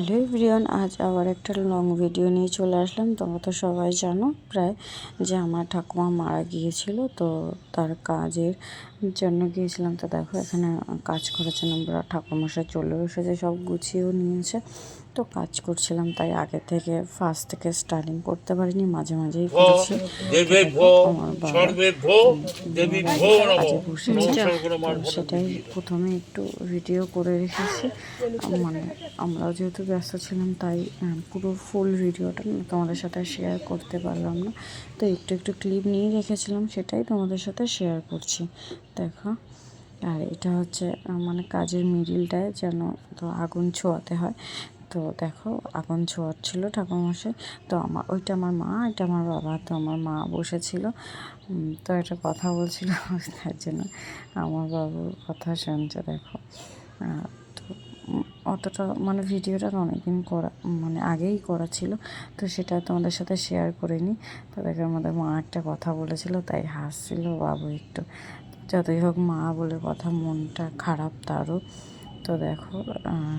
Hello everyone, আজ আবার একটা লং ভিডিও নিয়ে চলে আসলাম। তোমরা তো সবাই জানো প্রায় যে আমার ঠাকুমা মারা গিয়েছিল, তো তার কাজের জন্য গিয়েছিলাম। তো দেখো এখানে কাজ করার আমরা ঠাকুমশাই চলেও এসেছে, সব গুছিয়েও নিয়েছে। তো কাজ করছিলাম তাই আগে থেকে ফার্স্ট থেকে স্টার্টিং করতে পারিনি মাঝে মাঝেই করেছি কাজে বসেছে। সেটাই প্রথমে একটু ভিডিও করে রেখেছি। মানে আমরাও যেহেতু ব্যস্ত ছিলাম তাই পুরো ফুল ভিডিওটা তোমাদের সাথে শেয়ার করতে পারলাম না। তো একটু একটু ক্লিপ নিয়ে রেখেছিলাম সেটাই তোমাদের সাথে শেয়ার করছি। দেখো আর এটা হচ্ছে মানে কাজের মিডিলটায় যেন তো আগুন ছোঁয়াতে হয়। তো দেখো আগুন ছোঁয়াচ্ছিল ঠাকুরমশাই, তো আমার, ওইটা আমার মা, এটা আমার বাবা, তো আমার মা বসেছিল। তো একটা কথা বলছিল, তার জন্য আমার বাবুর কথা শুনছে, দেখো। তো অতটা মানে ভিডিওটা অনেকদিন করা মানে আগেই করা ছিল, তো সেটা তোমাদের সাথে শেয়ার করিনি। দেখো আমাদের মা একটা কথা বলেছিল, তাই হাসছিল বাবু একটু। যতই হোক মা বলে কথা, মনটা খারাপ তারও। তো দেখো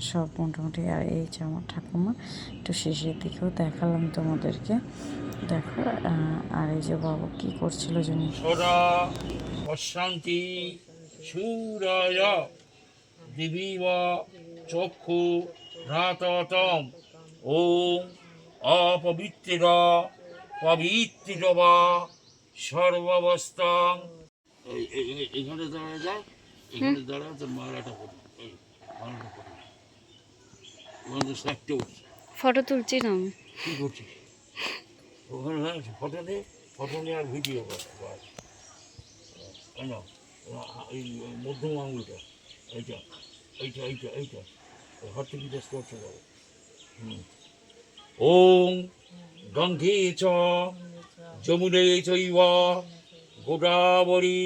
সব মোটামুটি আর এই যে আমার ঠাকুমা একটু শেষের দিকেও দেখালাম তোমাদেরকে। দেখো আর এই যে বাবা কি করছিল জানি? অশান্তি সুরায় দিবিব চক্ষু ভ্রাততম ওম অপবিত্র পবিত্র বা সর্বাবস্থাং। এই- এই- এই- এখানে দাঁড়া যা এখানে দাঁড়া তো মালাটা পড়ি। ফটো তুলছি না আমি। কি করছিস? ওখানে ফটো নে ফটো নিয়ে আর ভিডিও কেন এই মধ্যম আঙুলটা এইটা এইটা এইটা এইটা বিকাশ করতে পারো হুম। ওম গঙ্গে চ যমুনে চৈব গোদাবরী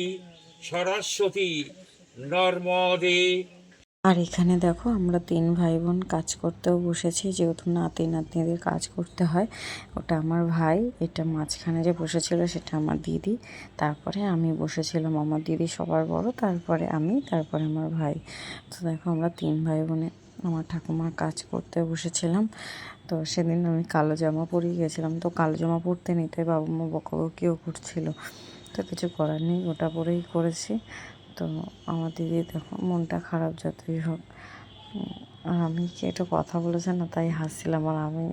সরস্বতী নর্মদে আর এখানে দেখো আমরা তিন ভাই বোন কাজ করতেও বসেছি, যেহেতু নাতি নাতনিদের কাজ করতে হয়। ওটা আমার ভাই, এটা মাঝখানে যে বসেছিল সেটা আমার দিদি। তারপরে আমি বসেছিলাম আমার দিদি সবার বড়, তারপরে আমি, তারপরে আমার ভাই। তো দেখো আমরা তিন ভাই বোনে আমার ঠাকুমার কাজ করতে বসেছিলাম। তো সেদিন আমি কালো জামা পরিয়ে গেছিলাম। তো কালো জামা পরতে নেই তাই বাবা মা বকাবকিও করছিল। তো কিছু করার নেই, ওটা পরেই করেছি। তো আমার দিদি দেখো, মনটা খারাপ যতই হোক। আমি কি একটা কথা বলেছে না, তাই হাসছিলাম। আর আমি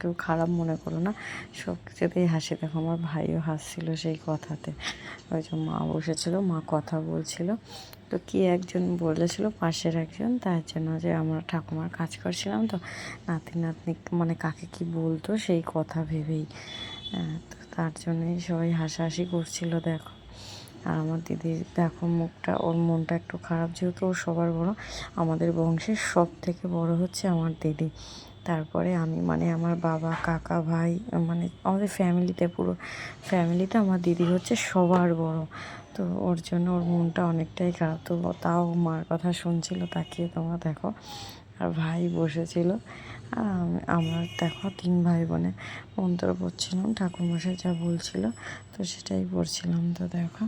কেউ খারাপ মনে করো না, সব কিছুতেই হাসি। দেখো, আমার ভাইও হাসছিল সেই কথাতে। ওই যে মা বসেছিল, মা কথা বলছিল। তো কি একজন বলেছিল, পাশের একজন, তার জন্য যে আমরা ঠাকুমার কাজ করছিলাম তো, নাতি নাতনি মানে কাকে কি বলতো সেই কথা ভেবেই। তো তার জন্যই সবাই হাসাহাসি করছিল, দেখো। আর আমার দিদির দেখো মুখটা, ওর মনটা একটু খারাপ যেহেতু ও সবার বড়, আমাদের বংশের সব থেকে বড় হচ্ছে আমার দিদি। তারপরে আমি মানে আমার বাবা, কাকা, ভাই মানে আমাদের ফ্যামিলিতে পুরো ফ্যামিলিতে আমার দিদি হচ্ছে সবার বড়। তো ওর জন্য ওর মনটা অনেকটাই খারাপ। তো তাও মার কথা শুনছিল, তাকিয়ে তোমরা দেখো। ভাই বসেছিল। আর আমার আমরা দেখো তিন ভাই বোনে মন্ত্র পড়ছিলাম, ঠাকুরমশাই যা বলছিল তো সেটাই পড়ছিলাম তো দেখো।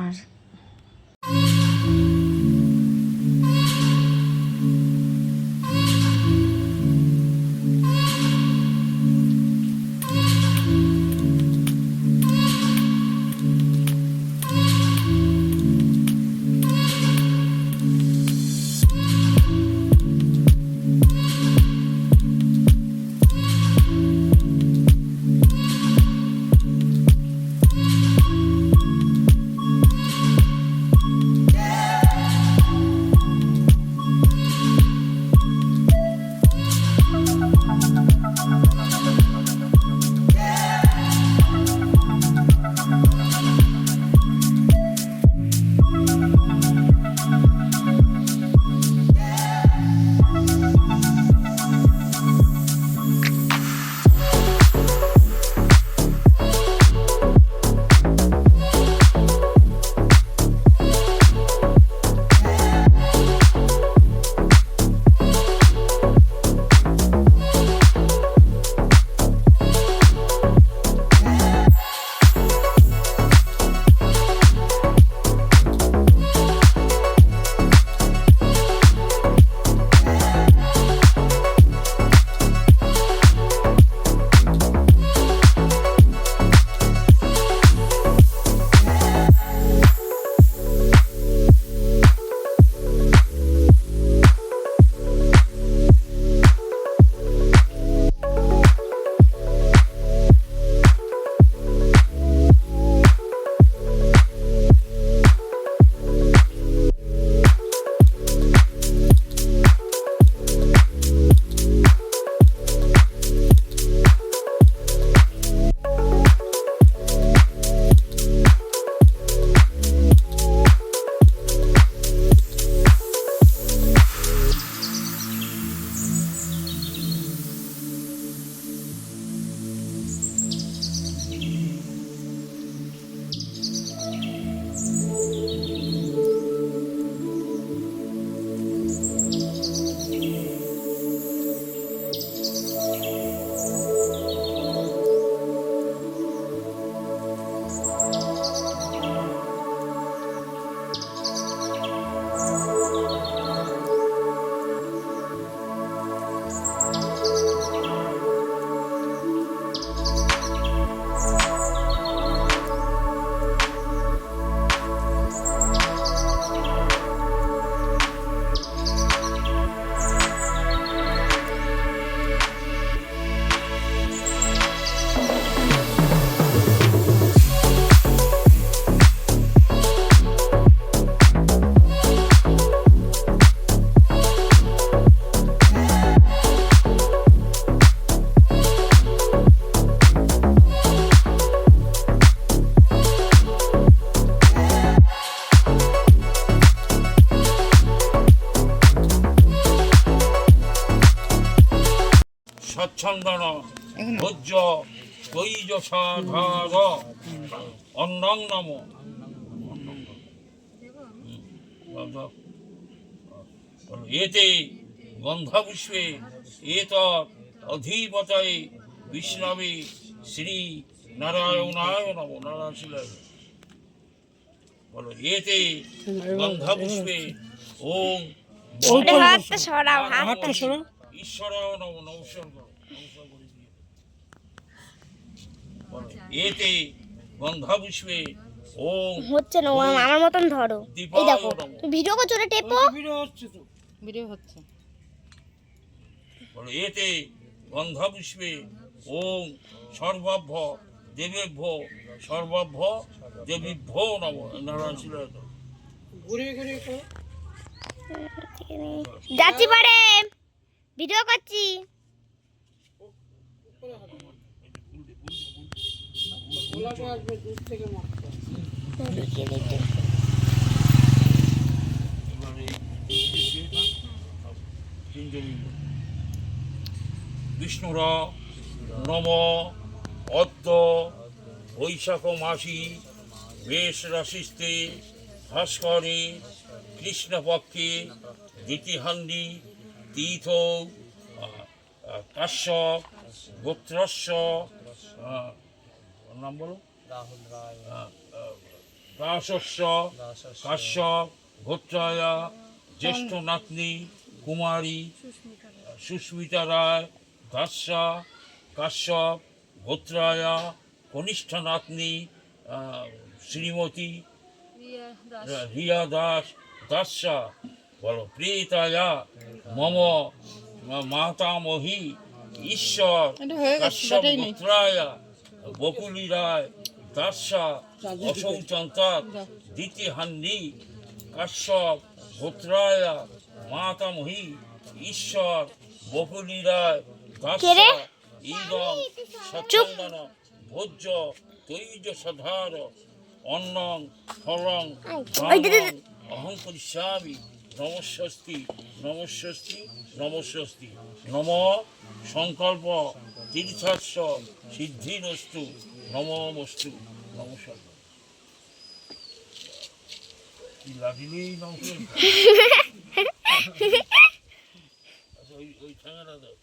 আর স্বচ্ছন্দন ভোজ্য ধার অন্নং নম। এতে গন্ধাপুষ্পে এত অধিপতয়ে বিষ্ণবে শ্রী নারায়ণায় নম নারায়ণ শিলায় বলো এতে গন্ধাপুষ্পে ওম হাতটা সরাও হাতটা সরাও। ঈশ্বরায় নম নমস্কার করে দিয়ে। বলো, এতে গন্ধাপুষ্পে ওম হচ্ছে না ও আমার মতন ধরো এই দেখো তুমি ভিডিও করছ ওটা টেপো ভিডিও হচ্ছে বলো এতে গন্ধাপুষ্পে ওম সর্বাভ্য দেবেভ্য সর্বাভ্য দেবীভ্য নম নারায়ণ নম। যাচ্ছি পারে ভিডিও করছি দেখিয়ে দিতে। এবারে তিনজনই বলো। বিষ্ণুর নম অদ্য বৈশাখ মাসি বেশ রাশিস্তে ভাস্করে কৃষ্ণপক্ষে দ্বিতীহান্ডি তীর্থ কাশ্যপ গোত্রস্য নাম বলো? আহ, আহ, দাসস্য কাশ্যপ গোত্রায়া জ্যেষ্ঠ নাতনি কুমারী সুস্মিতা রায় দাসা কাশ্যপ গোত্রায়া কনিষ্ঠ নাতনি শ্রীমতী রিয়া দাস। দাসা বলো প্রিয়তায়া মম মাতামহী ঈশ্বর কাশ্যপ গোত্রায়া। বকুলি রায় দাসা অশৌচন্তার দ্বিতীহান্নি কাশ্যপ গোত্রায়া মাতামহী ঈশ্বর বকুলি রায়? দাসা ইদম সচন্দন ভোজ্য তৈজ সধার অন্নং ফলং অহং করিষ্যামি নমস্বস্তি নমস্বস্তি নমস্বস্তি। নম সংকল্প তীর্থস্য সিদ্ধিরস্তু নস্তু নমস্কার। কি লাগিলেই নমস্কার আচ্ছা ওই ওই ঠেঙাটা দাও।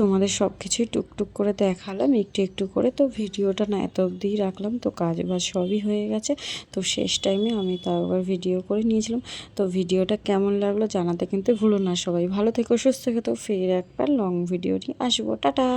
তোমাদের সব কিছুই টুকটুক করে দেখালাম, একটু একটু করে। তো ভিডিওটা না এত অবধিই রাখলাম, তো কাজ বাজ সবই হয়ে গেছে। তো শেষ টাইমে আমি তাও আবার ভিডিও করে নিয়েছিলাম। তো ভিডিওটা কেমন লাগল জানাতে কিন্তু ভুলো না। সবাই ভালো থেকো, সুস্থ থেকো। তো ফের একবার লং ভিডিও নিয়ে আসব। টাটা!